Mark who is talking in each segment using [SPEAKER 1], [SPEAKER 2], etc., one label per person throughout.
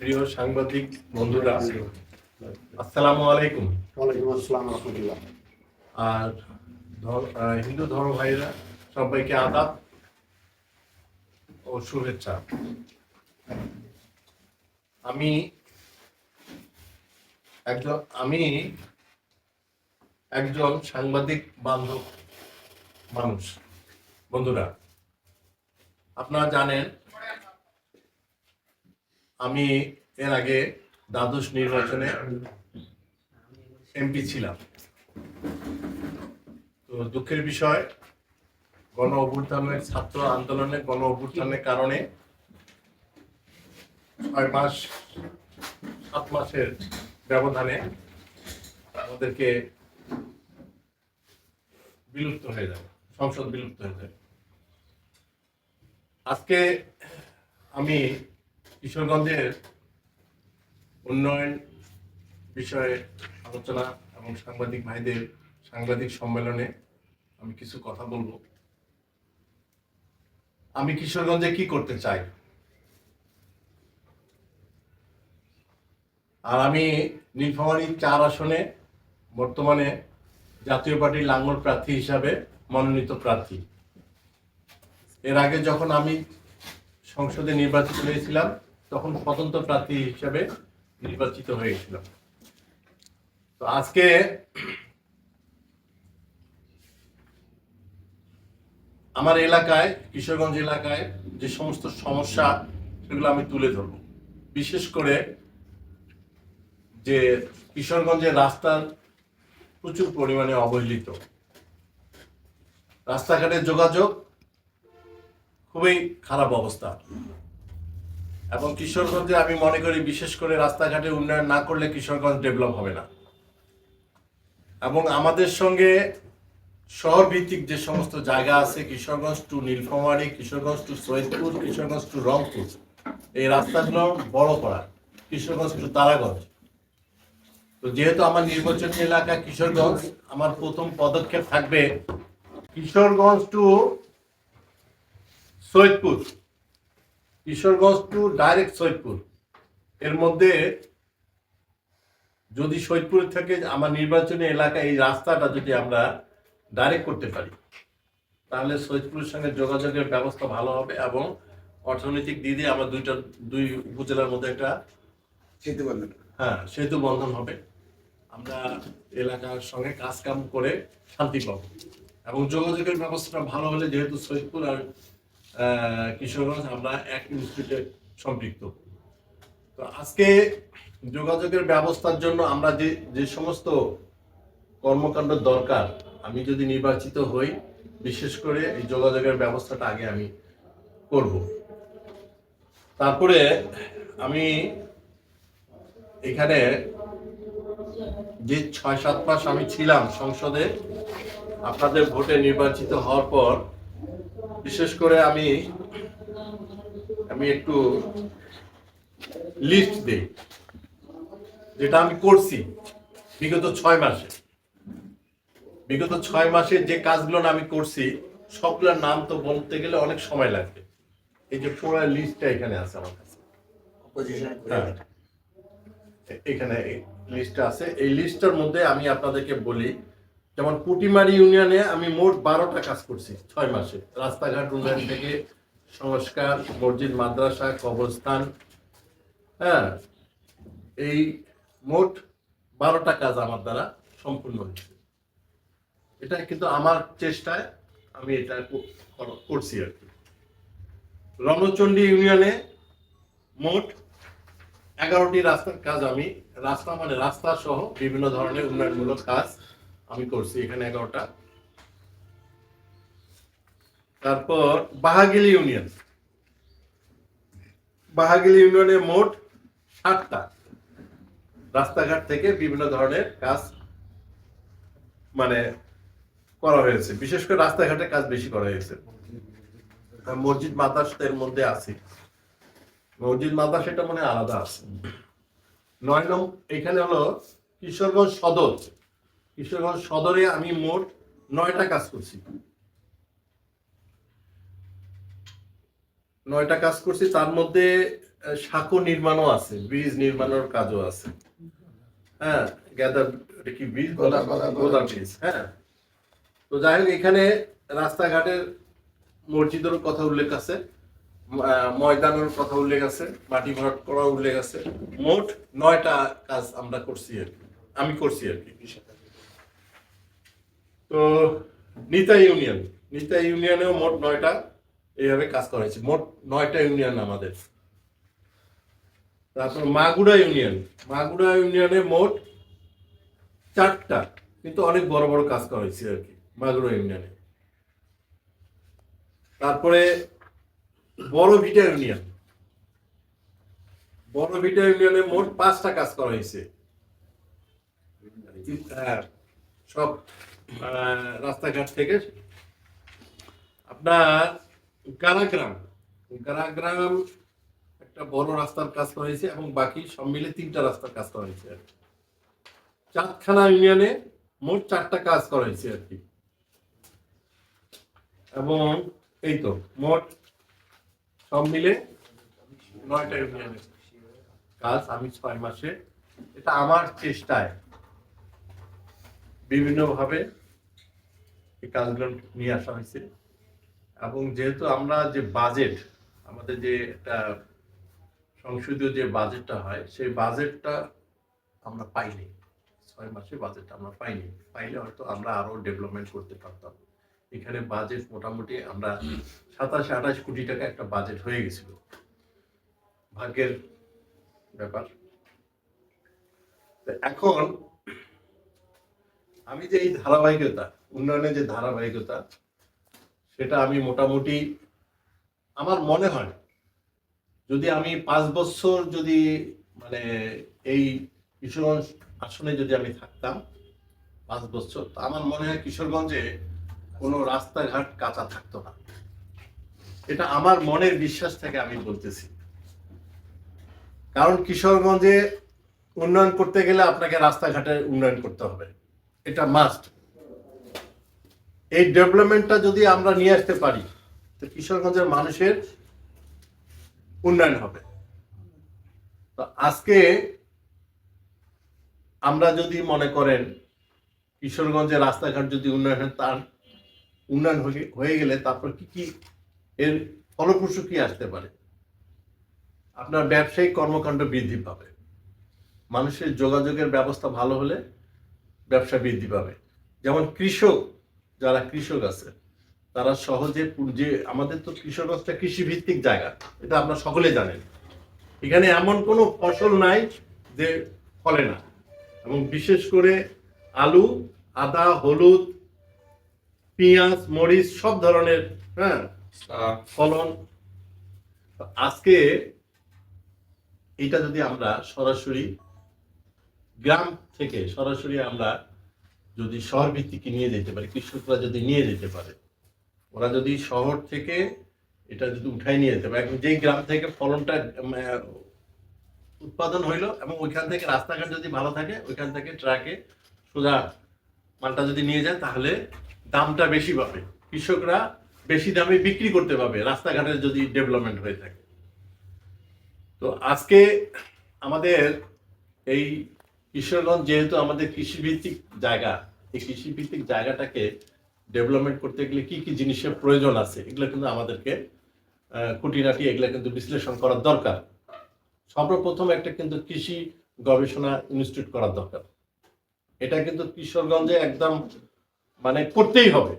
[SPEAKER 1] প্রিয় সাংবাদিক বন্ধুরা আসসালামু আলাইকুম।
[SPEAKER 2] আসসালাম রহমতুল্লাহ।
[SPEAKER 1] আর হিন্দু ধর্ম ভাইরা সবাইকে আদাব ও শুভেচ্ছা। আমি একজন আমি একজন সাংবাদিক বান্ধব মানুষ। বন্ধুরা আপনারা জানেন আমি এর আগে দ্বাদশ নির্বাচনে এমপি ছিলাম। তো দুঃখের বিষয়, গণ অভ্যুত্থানের, ছাত্র আন্দোলনে গণ অভ্যুত্থানের কারণে ছয় মাস, সাত মাসের ব্যবধানে আমাদেরকে বিলুপ্ত হয়ে যায় সংসদ বিলুপ্ত হয়ে যায় আজকে আমি কিশোরগঞ্জের উন্নয়ন বিষয়ে আলোচনা এবং সাংবাদিক ভাইদের সাংবাদিক সম্মেলনে আমি কিছু কথা বলব। আমি কিশোরগঞ্জে কি করতে চাই? আর আমি নীলফামারী চার আসনে বর্তমানে জাতীয় পার্টির লাঙ্গল প্রার্থী হিসাবে মনোনীত প্রার্থী। এর আগে যখন আমি সংসদে নির্বাচিত হয়েছিলাম তখন স্বতন্ত্র প্রার্থী হিসাবে নির্বাচিত হয়েছিলাম তো আজকে আমার এলাকায়, কিশোরগঞ্জ এলাকায় যে সমস্ত সমস্যা, সেগুলো আমি তুলে ধরব। বিশেষ করে যে কিশোরগঞ্জের রাস্তার প্রচুর পরিমাণে অবহেলিত। রাস্তাঘাটের যোগাযোগ খুবই খারাপ অবস্থা। এবং কিশোরগঞ্জে আমি মনে করি বিশেষ করে রাস্তাঘাটে উন্নয়ন না করলে কিশোরগঞ্জ ডেভেলপ হবে না। এবং আমাদের সঙ্গে শহর ভিত্তিক যে সমস্ত জায়গা আছে, Kishoreganj to Nilphamari, Kishoreganj to Saidpur, Kishoreganj to Rangpur, এই রাস্তাগুলো বড় করা, কিশোরগঞ্জ টু তারাগঞ্জ। তো যেহেতু আমার নির্বাচনী এলাকা কিশোরগঞ্জ, আমার প্রথম পদক্ষেপ থাকবে Kishoreganj to Saidpur. Kishoreganj to direct Saidpur. এর মধ্যে যদি সৈয়দপুর থেকে আমার নির্বাচনী এলাকা এই রাস্তাটা যদি আমরা ডাইরেক্ট করতে পারি তাহলে সৈয়দপুরের সঙ্গে যোগাযোগের ব্যবস্থা ভালো হবে এবং অর্থনৈতিক দিক দিয়ে আমার দুইটা দুই উপজেলার মধ্যে একটা
[SPEAKER 2] সেতু বললেন
[SPEAKER 1] হ্যাঁ সেতু বন্ধন হবে। আমরা এলাকার সঙ্গে কাজ কাম করে শান্তি পাবো। এবং যোগাযোগের ব্যবস্থাটা ভালো হলে যেহেতু সৈয়দপুর আর কিশোরগঞ্জ আমরা এক ইনস্টিটিউটে সম্পৃক্ত। তো আজকে যোগাযোগের ব্যবস্থার জন্য আমরা যে যে সমস্ত কর্মকাণ্ড দরকার, আমি যদি নির্বাচিত হই, বিশেষ করে এই যোগাযোগের ব্যবস্থাটা আগে আমি করব। তারপরে আমি এখানে যে ছয়, সাত মাস আমি ছিলাম সংসদে, আপনাদের ভোটে নির্বাচিত হওয়ার পর বিশেষ করে আমি আমি একটু লিস্ট দিই যেটা আমি করছি বিগত ছয় মাসে। বিগত ছয় মাসে যে কাজগুলো আমি করছি সবগুলোর নাম তো বলতে গেলে অনেক সময় লাগবে এই যে পুরো লিস্টটা এখানে আছে আমার কাছে। হ্যাঁ। এখানে লিস্টটা আছে। এই লিস্টটার মধ্যে আমি আপনাদেরকে বলি যেমন পুটিমারি ইউনিয়নে আমি মোট বারোটা কাজ করছি, ছয় মাসে। রাস্তাঘাট উন্নয়ন থেকে সংস্কার, মসজিদ, মাদ্রাসা, কবরস্থান হ্যাঁ এই মোট বারোটা কাজ আমার দ্বারা সম্পূর্ণ হয়েছে। এটা কিন্তু আমার চেষ্টায় আমি এটা কর- কর- করছি আর কি। রণচণ্ডী ইউনিয়নে মোট এগারোটি রাস্তার কাজ আমি, রাস্তা মানে রাস্তা সহ বিভিন্ন ধরনের উন্নয়নমূলক কাজ আমি করছি এখানে এগারোটা। তারপর বাহাগিলি ইউনিয়ন। বাহাগিলি ইউনিয়নে মোট ষাটটা রাস্তাঘাট থেকে বিভিন্ন ধরনের কাজ মানে করা হয়েছে। বিশেষ করে রাস্তাঘাটে কাজ বেশি করা হয়েছে। মসজিদ মাদ্রাসাদের মধ্যে আছে। মসজিদ মাদ্রাসাটা মনে আলাদা আছে। নয় নং, এখানে হলো কিশোরগঞ্জ সদর। কিশোরগঞ্জ সদরে আমি মোট নয়টা কাজ করছি। নয়টা কাজ করছি তার মধ্যে সাঁকো নির্মাণও আছে ব্রিজ নির্মাণের কাজও আছে। হ্যাঁ গ্যাদার কি ব্রিজ?
[SPEAKER 2] গোদা
[SPEAKER 1] ব্রিজ হ্যাঁ। তো যাই হোক এখানে রাস্তাঘাটের মসজিদের কথা উল্লেখ আছে ময়দানের কথা উল্লেখ আছে মাটি ভরাট করার উল্লেখ আছে। মোট নয়টা কাজ আমরা করছি আর কি আমি করছি আর কি। তো নিতা ইউনিয়ন। নিতা ইউনিয়নেও মোট নয়টা এইভাবে কাজ করা হয়েছে। মোট নয়টা ইউনিয়ন আমাদের। তারপর মাগুড়া ইউনিয়ন। মাগুড়া ইউনিয়নে মোট চারটা কিন্তু অনেক বড় বড় কাজ করা হয়েছে আর কি মাগুড়া ইউনিয়নে। তারপরে বড় ভিটা ইউনিয়ন। বড় ভিটা ইউনিয়নে মোট পাঁচটা কাজ করা হয়েছে। হ্যাঁ, সব রাস্তাঘাট থেকে। আপনার গারাগ্রাম। গারাগ্রাম একটা বড় রাস্তার কাজ করা হয়েছে এবং বাকি সব মিলে তিনটা রাস্তার কাজ করা হয়েছে। আর। চাঁদখানা ইউনিয়নে মোট চারটা কাজ করা হয়েছে আর কি। এবং এই তো, মোট সব মিলে নয়টা ইউনিয়নের কাজ আমি ছয় মাসে। এটা আমার চেষ্টায়। বিভিন্নভাবে এই কাজগুলো নিয়ে আসা হয়েছে। এবং যেহেতু আমরা যে বাজেট আমাদের যে একটা সংসদীয় যে বাজেটটা হয়, সেই বাজেটটা আমরা পাইনি। ছয় মাসে বাজেটটা আমরা পাইনি। পাইলে হয়তো আমরা আরও ডেভেলপমেন্ট করতে পারতাম। এখানে বাজেট মোটামুটি আমরা সাতাশ, আঠাশ কোটি টাকা একটা বাজেট হয়ে গেছিল। ভাগ্যের ব্যাপার। এখন আমি যে এই ধারাবাহিকতা উন্নয়নের যে ধারাবাহিকতা, সেটা আমি মোটামুটি আমার মনে হয়, যদি আমি পাঁচ বছর যদি মানে এই কিশোরগঞ্জ আসনে যদি আমি থাকতাম, পাঁচ বছর, তো আমার মনে হয় কিশোরগঞ্জে কোনো রাস্তাঘাট কাঁচা থাকতো না। এটা আমার মনের বিশ্বাস থেকে আমি বলতেছি। কারণ কিশোরগঞ্জে উন্নয়ন করতে গেলে আপনাকে রাস্তাঘাটের উন্নয়ন করতে হবে। এটা মাস্ট এই ডেভেলপমেন্টটা যদি আমরা নিয়ে আসতে পারি, তো কিশোরগঞ্জের মানুষের উন্নয়ন হবে। তো আজকে আমরা যদি মনে করেন কিশোরগঞ্জের রাস্তাঘাট যদি উন্নয়ন হয়, তার উন্নয়ন হয়ে- গেলে তারপর কি কি এর ফলপ্রসূ কি আসতে পারে? আপনার ব্যবসায়িক কর্মকাণ্ড বৃদ্ধি পাবে। মানুষের যোগাযোগের ব্যবস্থা ভালো হলে ব্যবসা বৃদ্ধি পাবে। যেমন কৃষক যারা কৃষক আছে তারা সহজে যে আমাদের তো কৃষকগঞ্জটা কৃষি ভিত্তিক জায়গা এটা আপনারা সকলে জানেন। এখানে এমন কোনো ফসল নাই যে ফলে না। এবং বিশেষ করে আলু আদা হলুদ পেঁয়াজ মরিচ সব ধরনের হ্যাঁ ফলন। আজকে এটা যদি আমরা সরাসরি গ্রাম থেকে সরাসরি আমরা যদি শহর ভিত্তিকে নিয়ে যেতে পারে, কৃষকরা যদি নিয়ে যেতে পারে, ওরা যদি শহর থেকে এটা যদি উঠাই নিয়ে যেতে পারে, যেই গ্রাম থেকে ফলনটা উৎপাদন হইল এবং ওইখান থেকে রাস্তাঘাট যদি ভালো থাকে, ওইখান থেকে ট্রাকে সোজা মালটা যদি নিয়ে যায়, তাহলে দামটা বেশি পাবে। কৃষকরা বেশি দামে বিক্রি করতে পারবে রাস্তাঘাটের যদি ডেভেলপমেন্ট হয়ে থাকে। তো আজকে আমাদের এই কিশোরগঞ্জ যেহেতু আমাদের কৃষিভিত্তিক জায়গা, এই কৃষিভিত্তিক জায়গাটাকে ডেভেলপমেন্ট করতে গেলে কি কি জিনিসের প্রয়োজন আছে, এগুলো কিন্তু আমাদেরকে খুঁটিনাটি এগুলো কিন্তু বিশ্লেষণ করার দরকার। সর্বপ্রথম একটা কিন্তু কৃষি গবেষণা ইনস্টিটিউট করার দরকার। এটা কিন্তু কিশোরগঞ্জে একদম মানে করতেই হবে।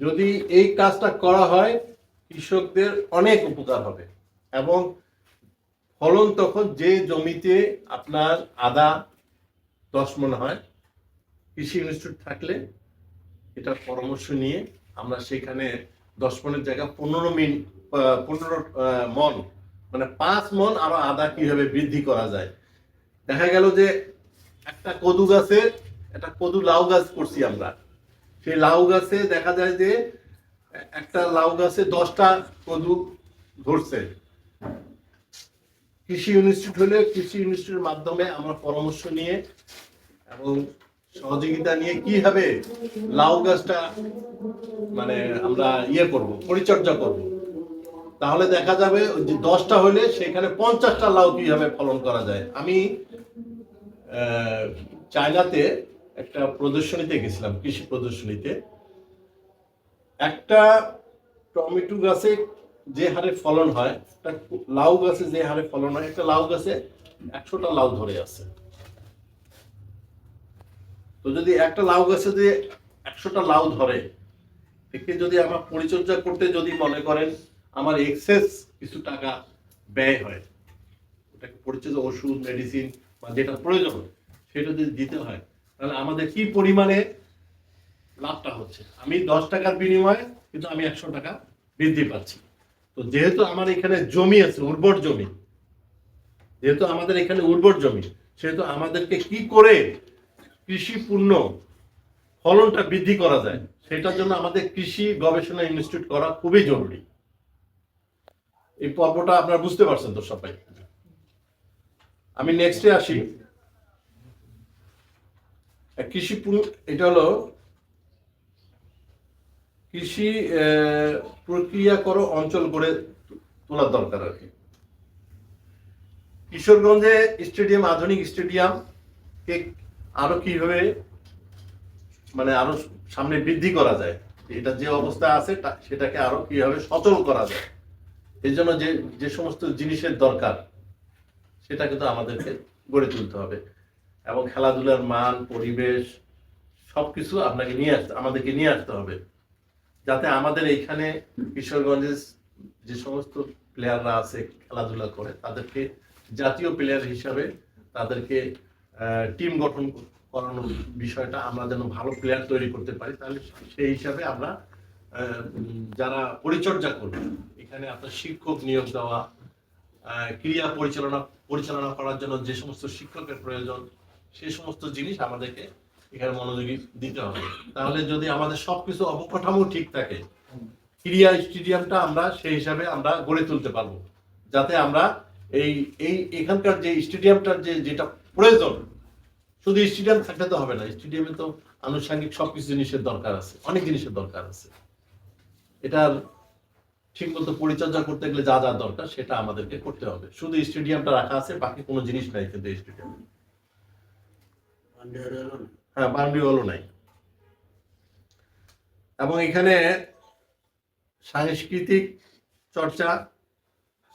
[SPEAKER 1] যদি এই কাজটা করা হয়, কৃষকদের অনেক উপকার হবে এবং ফলন তখন যে জমিতে আপনার আদা দশ মন হয়, কৃষি ইনস্টিটিউট থাকলে এটার পরামর্শ নিয়ে আমরা সেখানে দশ মনের জায়গায় পনেরো মিন পনেরো মন মানে পাঁচ মন আরও আদা কীভাবে বৃদ্ধি করা যায়। দেখা গেল যে একটা কদু গাছে, একটা কদু লাউ গাছ করছি আমরা। সেই লাউ গাছে দেখা যায় যে একটা লাউ গাছে দশটা কদু ধরছে। কৃষি ইনস্টিটিউট হলে কৃষি ইনস্টিটিউটের মাধ্যমে আমরা পরামর্শ নিয়ে এবং সহযোগিতা নিয়ে কীভাবে লাউ গাছটা মানে আমরা ইয়ে করব, পরিচর্যা করব। তাহলে দেখা যাবে যে দশটা হলে সেখানে পঞ্চাশটা লাউ কীভাবে ফলন করা যায়। আমি চায়নাতে একটা প্রদর্শনীতে গেছিলাম, কৃষি প্রদর্শনীতে। একটা টমেটো গাছে যে হারে ফলন হয় লাউ গাছে যে হারে ফলন হয়, একটা লাউ গাছে একশোটা লাউ ধরে আছে। তো যদি একটা লাউ গাছে যদি একশোটা লাউ ধরে, একে যদি আমার পরিচর্যা করতে যদি মনে করেন, আমার এক্সেস কিছু টাকা ব্যয় হয়, ওটাকে পরিচর্যা ওষুধ মেডিসিন বা যেটা প্রয়োজন, সেটা যদি দিতে হয়, তাহলে আমাদের কি পরিমাণে লাভটা হচ্ছে? আমি দশ টাকার বিনিময়ে কিন্তু আমি একশো টাকা বৃদ্ধি পাচ্ছি। তো যেহেতু আমার এখানে জমি আছে, উর্বর জমি, যেহেতু আমাদের এখানে উর্বর জমি, সেহেতু আমাদেরকে কি করে কৃষি পূর্ণ ফলনটা বৃদ্ধি করা যায়, সেটার জন্য আমাদের কৃষি গবেষণা ইনস্টিটিউট করা খুবই জরুরি। এই পর্বটা আপনারা বুঝতে পারছেন তো সবাই। আমি নেক্সটে আসি। কৃষি এটা হলো কৃষি আহ, প্রক্রিয়া করো অঞ্চল গড়ে তোলার দরকার আর কি। কিশোরগঞ্জে স্টেডিয়াম আধুনিক স্টেডিয়াম কে আরও কীভাবে মানে আরও সামনে বৃদ্ধি করা যায় এটা যে অবস্থা আছে সেটাকে আরও কীভাবে সচল করা যায় এই জন্য যে যে সমস্ত জিনিসের দরকার সেটা কিন্তু আমাদেরকে গড়ে তুলতে হবে। এবং খেলাধুলার মান পরিবেশ সবকিছু আপনাকে নিয়ে আসতে আমাদেরকে নিয়ে আসতে হবে। যাতে আমাদের এইখানে কিশোরগঞ্জের যে সমস্ত প্লেয়াররা আছে, খেলাধুলা করে, তাদেরকে জাতীয় প্লেয়ার হিসাবে তাদেরকে টিম গঠন করানোর বিষয়টা আমরা যেন ভালো প্লেয়ার তৈরি করতে পারি, তাহলে সেই হিসাবে আমরা যারা পরিচর্যা করবে, এখানে আপনার শিক্ষক নিয়োগ দেওয়া ক্রিয়া পরিচালনা পরিচালনা করার জন্য যে সমস্ত শিক্ষকের প্রয়োজন সেই সমস্ত জিনিস আমাদেরকে এখানে মনোযোগী দিতে হবে। তাহলে যদি আমাদের সবকিছু অবকাঠামো ঠিক থাকে, ক্রিয়া স্টেডিয়ামটা আমরা সেই হিসাবে আমরা গড়ে তুলতে পারব। যাতে আমরা এই এই এখানকার যে স্টেডিয়ামটার যে, যেটা প্রয়োজন, শুধু স্টেডিয়াম থাকলে তো হবে না, স্টেডিয়ামে তো আনুষঙ্গিক সবকিছু জিনিসের দরকার আছে, অনেক জিনিসের দরকার আছে। এটার ঠিক মতো পরিচর্যা করতে গেলে যা যা দরকার সেটা আমাদেরকে করতে হবে। শুধু স্টেডিয়ামটা রাখা আছে, বাকি কোনো জিনিস নাই কিন্তু স্টেডিয়ামে। হ্যাঁ বাউন্ডারি ওয়ালও নাই। এবং এখানে সাংস্কৃতিক চর্চা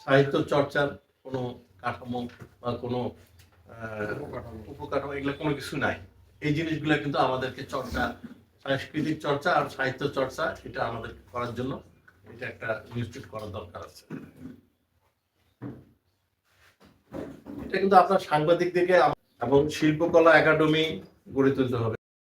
[SPEAKER 1] সাহিত্য চর্চার কোনো কাঠামো বা কোনো উপকাঠামো। এগুলো কোনো কিছু নাই। এই জিনিসগুলো কিন্তু আমাদেরকে চর্চা সাংস্কৃতিক চর্চা আর সাহিত্য চর্চা এটা আমাদের করার জন্য এটা একটা ইনস্টিটিউট করার দরকার আছে। এটা কিন্তু আপনার সাংবাদিকদেরকে আম- এবং শিল্পকলা একাডেমি গড়ে তুলতে হবে